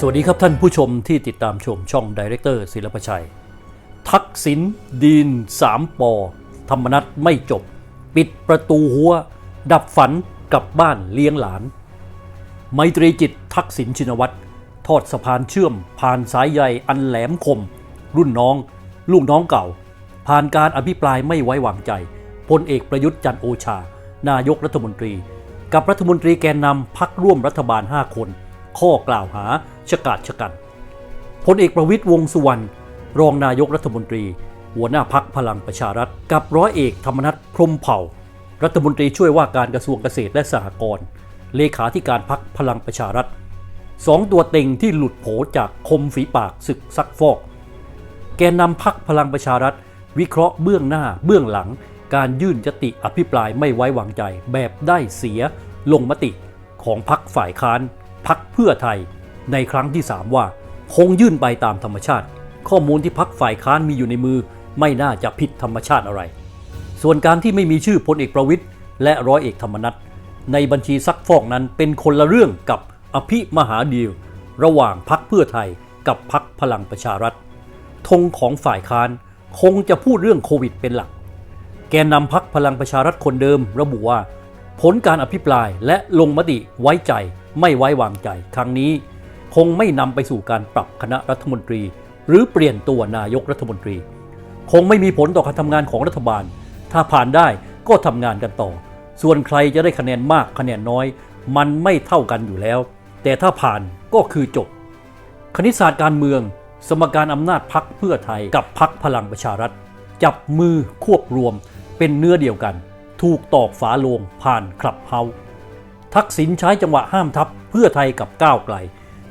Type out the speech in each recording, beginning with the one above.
สวัสดีครับท่านผู้ชมที่ติดตามชมช่องดีเรคเตอร์ศิลปชัย ทักษิณดีนสามปอ ธรรมนัตไม่จบ ปิดประตูหัว ดับฝันกลับบ้านเลี้ยงหลาน ไมตรีจิตทักษิณชินวัตรทอดสะพานเชื่อม ผ่านสายใยอันแหลมคม รุ่นน้อง ลูกน้องเก่า ผ่านการอภิปรายไม่ไว้วางใจพลเอกประยุทธ์จันโอชา นายกรัฐมนตรี กับรัฐมนตรีแกนนำพักร่วมรัฐบาล 5 คน ข้อกล่าวหาชะกาดชะกันพลเอกประวิตยวงสุวรรณรองนายกรัฐมนตรี หัวหน้าพักพลังประชารัฐ กับร้อยเอกธรรมนัฐพรมเผ่า รัฐมนตรีช่วยว่าการกระทรวงเกษตรและสหกรณ์เลขาธิการพักพลังประชารัฐสองตัวเต็งที่หลุดโผจากคมฝีปากศึกซักฟอก แกนนำพักพลังประชารัฐ วิเคราะห์เบื้องหน้าเบื้องหลัง การยื่นยติอภิปรายไม่ไว้วางใจแบบได้เสียลงมติของพักฝ่ายค้าน พักเพื่อไทยในครั้งที่ 3 ว่า คงยื่นไปตามธรรมชาติ ข้อมูลที่พักฝ่ายค้านมีอยู่ในมือ ไม่น่าจะผิดธรรมชาติอะไร ส่วนการที่ไม่มีชื่อพลเอกประวิตย์และร้อยเอกธรรมนัฐในบัญชีซักฟอกนั้นเป็นคนละเรื่องกับอภิมหาดีลระหว่างพักเพื่อไทยกับพักพลังประชารัฐธงของฝ่ายค้านคงจะพูดเรื่องโควิดเป็นหลัก แกนนำพักพลังประชารัฐคนเดิมระบุว่า ผลการอภิปรายและลงมติไว้ใจ ไม่ไว้วางใจ ครั้งนี้คงไม่นำไปสู่การปรับคณะรัฐมนตรี หรือเปลี่ยนตัวนายกรัฐมนตรี คงไม่มีผลต่อการทำงานของรัฐบาล ถ้าผ่านได้ก็ทำงานกันต่อ ส่วนใครจะได้คะแนนมากคะแนนน้อย มันไม่เท่ากันอยู่แล้ว แต่ถ้าผ่านก็คือจบ คณิตศาสตร์การเมือง สมการอำนาจพักเพื่อไทยกับพักพลังประชารัฐ จับมือควบรวมเป็นเนื้อเดียวกัน ถูกตอกฝาโลงผ่านคลับเฮาส์ ทักษิณใช้จังหวะห้ามทัพเพื่อไทยกับก้าวไกล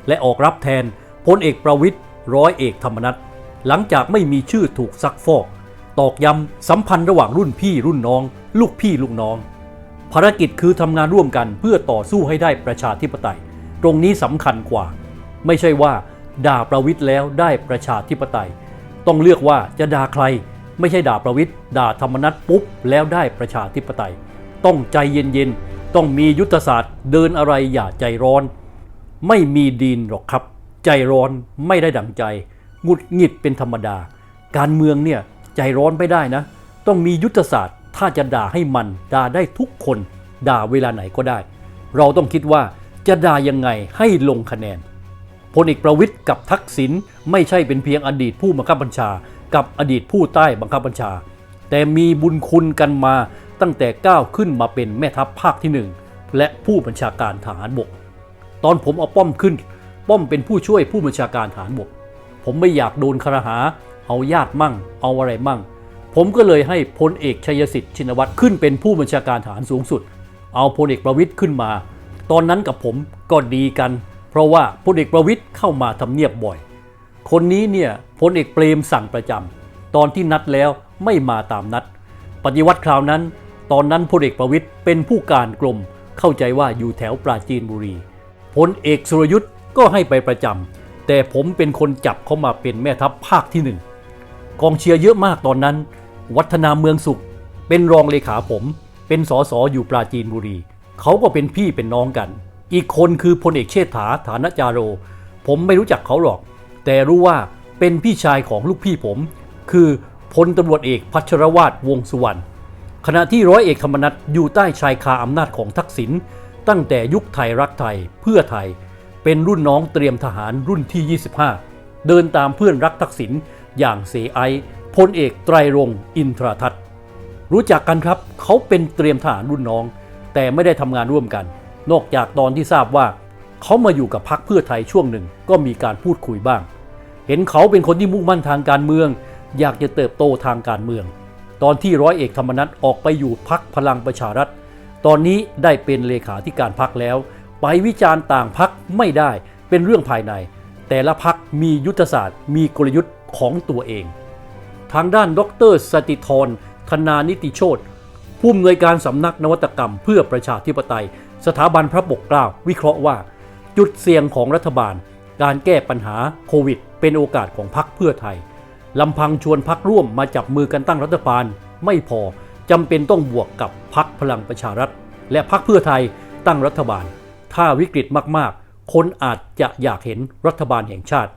และออกรับแทนพลเอกประวิตยร้อยเอกธรรมนัฐหลังจากไม่มีชื่อถูกซักฟอก ตอกย้ำสัมพันธ์ระหว่างรุ่นพี่รุ่นน้อง ลูกพี่ลูกน้อง ภารกิจคือทำงานร่วมกันเพื่อต่อสู้ให้ได้ประชาธิปไตย ตรงนี้สำคัญกว่า ไม่ใช่ว่า ด่าประวิทย์แล้วได้ประชาธิปไตย ต้องเลือกว่าจะด่าใคร ไม่ใช่ด่าประวิทย์ด่าธรรมนัตปุ๊บแล้วได้ประชาธิปไตย ต้องใจเย็นๆ ต้องมียุทธศาสตร์เดินอะไรอย่าใจร้อน ไม่มีดีนหรอกครับ ใจร้อนไม่ได้ดั่งใจหงุดหงิดเป็นธรรมดา การเมืองเนี่ยใจร้อนไม่ได้นะ ต้องมียุทธศาสตร์ ถ้าจะด่าให้มันด่าได้ทุกคน ด่าเวลาไหนก็ได้ เราต้องคิดว่าจะด่ายังไงให้ลงคะแนนพลเอกประวิทย์กับทักษิณไม่ใช่เป็นเพียงอดีตผู้บังคับบัญชา กับอดีตผู้ใต้บังคับบัญชา แต่มีบุญคุณกันมา ตั้งแต่ก้าวขึ้นมาเป็นแม่ทัพภาคที่หนึ่งและผู้บัญชาการทหารบก ตอนผมเอาป้อมขึ้น ป้อมเป็นผู้ช่วยผู้บัญชาการทหารบก ผมไม่อยากโดนคารหา เอาญาติมั่ง เอาอะไรมั่ง ผมก็เลยให้พลเอกชัยสิทธิ์ชินวัตรขึ้นเป็นผู้บัญชาการทหารสูงสุด เอาพลเอกประวิทย์ขึ้นมา ตอนนั้นกับผมก็ดีกัน เพราะว่าพลเอกประวิทย์เข้ามาทำเนียบบ่อย คนนี้เนี่ยพลเอกเปรมสั่งประจำตอนที่นัดแล้วไม่มาตามนัด ปฏิวัติคราวนั้น ตอนนั้นพลเอกประวิทย์เป็นผู้การกรมเข้าใจว่าอยู่แถวปราจีนบุรีพลเอกสุรยุทธ์ก็ให้ไปประจำแต่ผมเป็นคนจับเขามาเป็นแม่ทัพภาคที่หนึ่งกองเชียร์เยอะมากตอนนั้น วัฒนาเมืองสุข เป็นรองเลขาผม เป็นสอสออยู่ปราจีนบุรี เขาก็เป็นพี่เป็นน้องกัน อีกคนคือพลเอกเชษฐาฐานจาโร ผมไม่รู้จักเขาหรอก แต่รู้ว่าเป็นพี่ชายของลูกพี่ผม คือพลตำรวจเอกพัชรวาทวงสุวรรณ ขณะที่ร้อยเอกธรรมนัฐอยู่ใต้ชายคาอำนาจของทักษิณตั้งแต่ยุคไทยรักไทยเพื่อไทย เป็นรุ่นน้องเตรียมทหารรุ่นที่ 25 เดินตามเพื่อนรักทักษิณอย่างเสไอพลเอกไตรรงอินทราทัศน์รู้จักกันครับเขาเป็นเตรียมทหารรุ่นน้อง แต่ไม่ได้ทำงานร่วมกัน นอกจากตอนที่ทราบว่า เขามาอยู่กับพรรคเพื่อไทยช่วงหนึ่งก็มีการพูดคุยบ้าง เห็นเขาเป็นคนที่มุ่งมั่นทางการเมือง อยากจะเติบโตทางการเมือง ตอนที่ร้อยเอกธรรมนัฐออกไปอยู่พักพลังประชารัฐ ตอนนี้ได้เป็นเลขาธิการพักแล้ว ไปวิจารณ์ต่างพักไม่ได้เป็นเรื่องภายใน แต่ละพักมียุทธศาสตร์ มีกลยุทธ์ของตัวเอง ทางด้านดรสติธรธนานิติโชตผู้อำนวยการสำนักนวัตกรรมเพื่อประชาธิปไตย สถาบันพระปกเกล้าวิเคราะห์ว่า จุดเสี่ยงของรัฐบาล การแก้ปัญหาโควิด เป็นโอกาสของพรรคเพื่อไทย ลำพังชวนพักร่วมมาจับมือกันตั้งรัฐบาลไม่พอจำเป็นต้องบวกกับพักพลังประชารัฐ และพักเพื่อไทยตั้งรัฐบาล ถ้าวิกฤตมากๆ คนอาจจะอยากเห็นรัฐบาลแห่งชาติ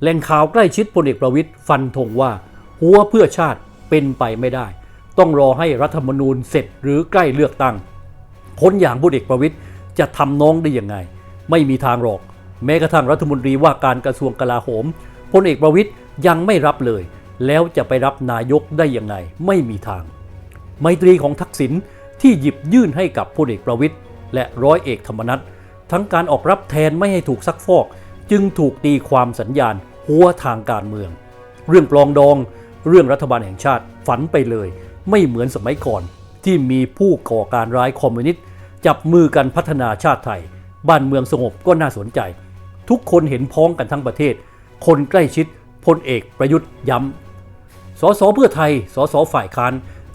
แหล่งข่าวใกล้ชิดพลเอกประวิตยฟันธงว่า หัวเพื่อชาติเป็นไปไม่ได้ ต้องรอให้รัฐธรรมนูญเสร็จหรือใกล้เลือกตั้ง คนอย่างพลเอกประวิตยจะทำน้องได้ยังไง ไม่มีทางหรอก แม้กระทั่งรัฐมนตรีว่าการกระทรวงกลาโหมพลเอกประวิตย ยังไม่รับเลย แล้วจะไปรับนายกได้ยังไงไม่มีทาง ไมตรีของทักษิณที่หยิบยื่นให้กับพลเอกประวิตย์และร้อยเอกธรรมนัฐทั้งการออกรับแทนไม่ให้ถูกซักฟอก จึงถูกตีความสัญญาณหัวทางการเมือง เรื่องปลองดอง เรื่องรัฐบาลแห่งชาติฝันไปเลย ไม่เหมือนสมัยก่อน ที่มีผู้ก่อการร้ายคอมมิวนิสต์จับมือกันพัฒนาชาติไทย บ้านเมืองสงบก็น่าสนใจ ทุกคนเห็นพ้องกันทั้งประเทศ คนใกล้ชิด พลเอกประยุทธ์ย้ำ สสเพื่อไทย สสฝ่ายค้าน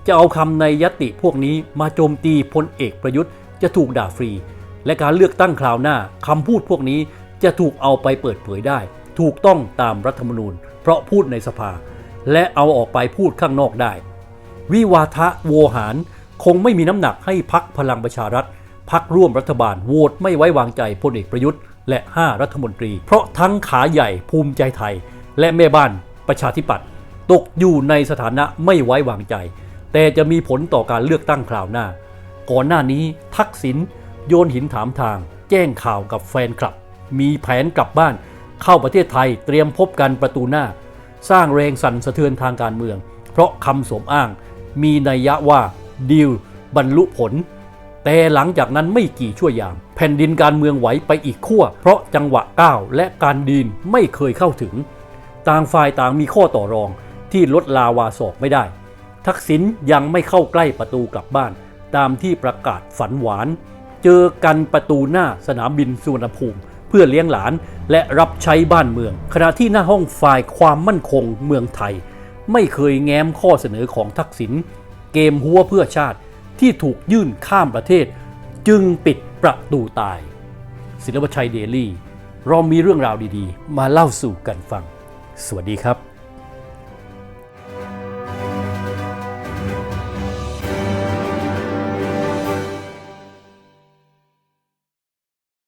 จะเอาคำในยติพวกนี้มาโจมตีพลเอกประยุทธ์จะถูกด่าฟรี และการเลือกตั้งคราวหน้าคำพูดพวกนี้จะถูกเอาไปเปิดเผยได้ ถูกต้องตามรัฐธรรมนูญ เพราะพูดในสภา และเอาออกไปพูดข้างนอกได้ วิวาทะโวหารคงไม่มีน้ำหนักให้พักพลังประชารัฐพักร่วมรัฐบาลโหวตไม่ไว้วางใจพลเอกประยุทธ์ และ 5 รัฐมนตรี เพราะทั้งขาใหญ่ภูมิใจไทย และแม่บ้านประชาธิปัตย์ตกอยู่ในสถานะไม่ไว้วางใจ แต่จะมีผลต่อการเลือกตั้งคราวหน้า ก่อนหน้านี้ทักษิณโยนหินถามทาง แจ้งข่าวกับแฟนคลับ มีแผนกลับบ้าน เข้าประเทศไทยเตรียมพบกันประตูหน้า สร้างแรงสั่นสะเทือนทางการเมือง เพราะคำสมอ้าง มีนัยยะว่าดีลบรรลุผล แต่หลังจากนั้นไม่กี่ชั่วยาม แผ่นดินการเมืองไหวไปอีกขั้วเพราะจังหวะก้าวและการดีนไม่เคยเข้าถึง ต่างฝ่ายต่างมีข้อต่อรองที่ลดลาวาศอกไม่ได้ ทักษิณยังไม่เข้าใกล้ประตูกลับบ้าน ตามที่ประกาศฝันหวาน เจอกันประตูหน้าสนามบินสุวรรณภูมิ เพื่อเลี้ยงหลานและรับใช้บ้านเมือง ขณะที่หน้าห้องฝ่ายความมั่นคงเมืองไทย ไม่เคยแง้มข้อเสนอของทักษิณเกมหัวเพื่อชาติที่ถูกยื่นข้ามประเทศ จึงปิดประตูตาย ศิลปชัยเดลี่ เรามีเรื่องราวดีๆ มาเล่าสู่กันฟัง สวัสดีครับ